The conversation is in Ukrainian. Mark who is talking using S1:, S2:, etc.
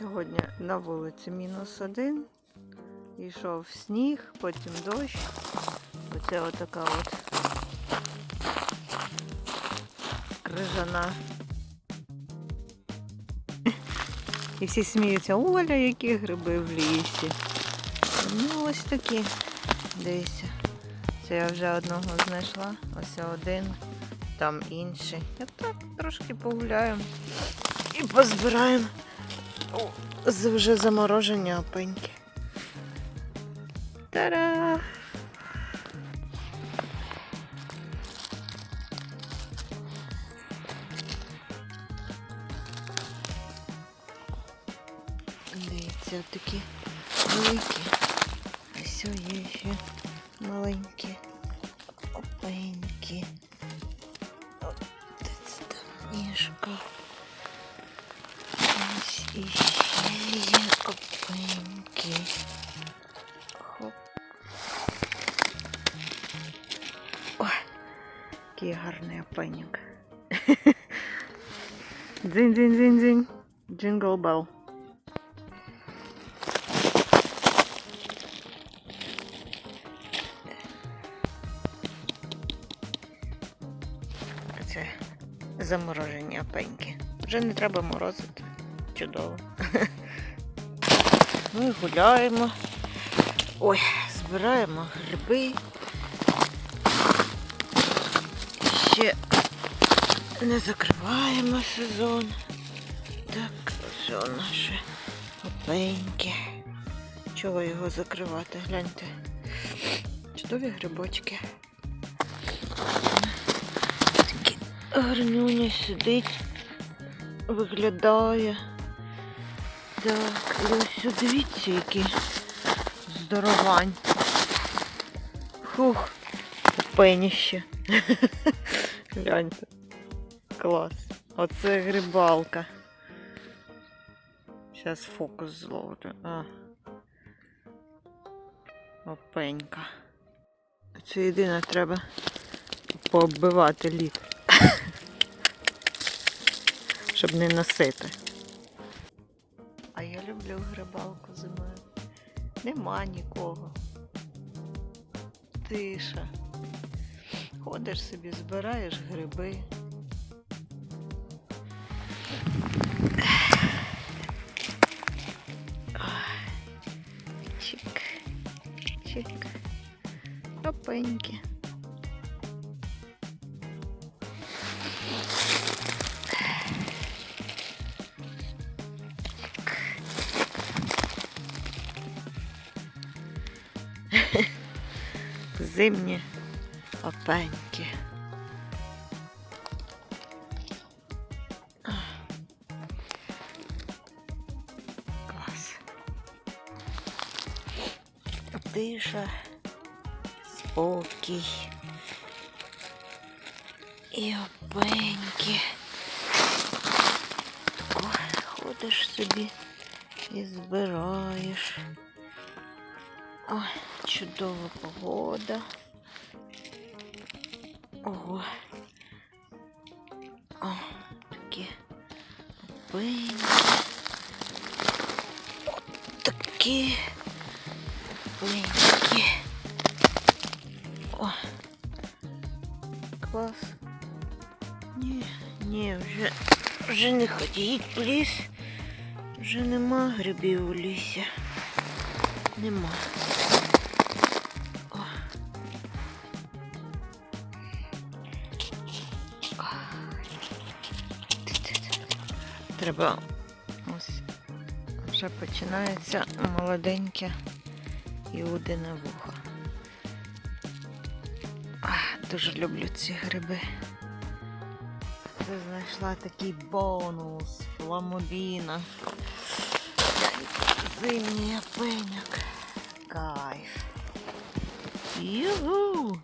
S1: Сьогодні на вулиці мінус один. Йшов сніг, потім дощ. Оце отака от крижана. І всі сміються, Оля, які гриби в лісі. Ну, ось такі. Дивіться. Це я вже одного знайшла. Ось один, там інший. Я так трошки погуляємо і позбираємо. З вже заморожені опеньки. Та-да! Дивіться, такі великі. Ось є ще маленькі. Опенькі. От це там ніжка. Ось іще. Хоп. Ой, який гарний опеньок. Дзинь-дзинь-дзинь-дзинь. Джингл Белл. Це заморожені опеньки. Вже не треба морозити. Чудово. Ну і гуляємо. Ой, збираємо гриби. Ще не закриваємо сезон. Так, все наше опеньки. Чого його закривати? Гляньте. Чудові грибочки. Такі гарнюні сидить, виглядає. Так, і ось дивіться, які здоровань. Фух, пеніще. Гляньте. Клас. Оце грибалка. Зараз фокус зловлю. А. Опенька. Це єдине треба пооббивати лід. Щоб не носити. Люблю грибалку зимою. Нема нікого. Тиша. Ходиш собі, збираєш гриби. Чик. Чик. Опеньки. Зимні опеньки. Клас. Тиша, спокій. І опеньки. Ходиш собі і збираєш. Ой, чудова погода. Ого. О, такі опеньки. Такі опеньки. О, клас. Ні, ні, вже, вже не ходіть в ліс. Вже нема грибів у лісі. Нема. Треба ось вже починається молоденьке іудине вухо. Дуже люблю ці гриби. Це знайшла такий бонус фламобіна. Зимній пеньок. Кайф. Югу!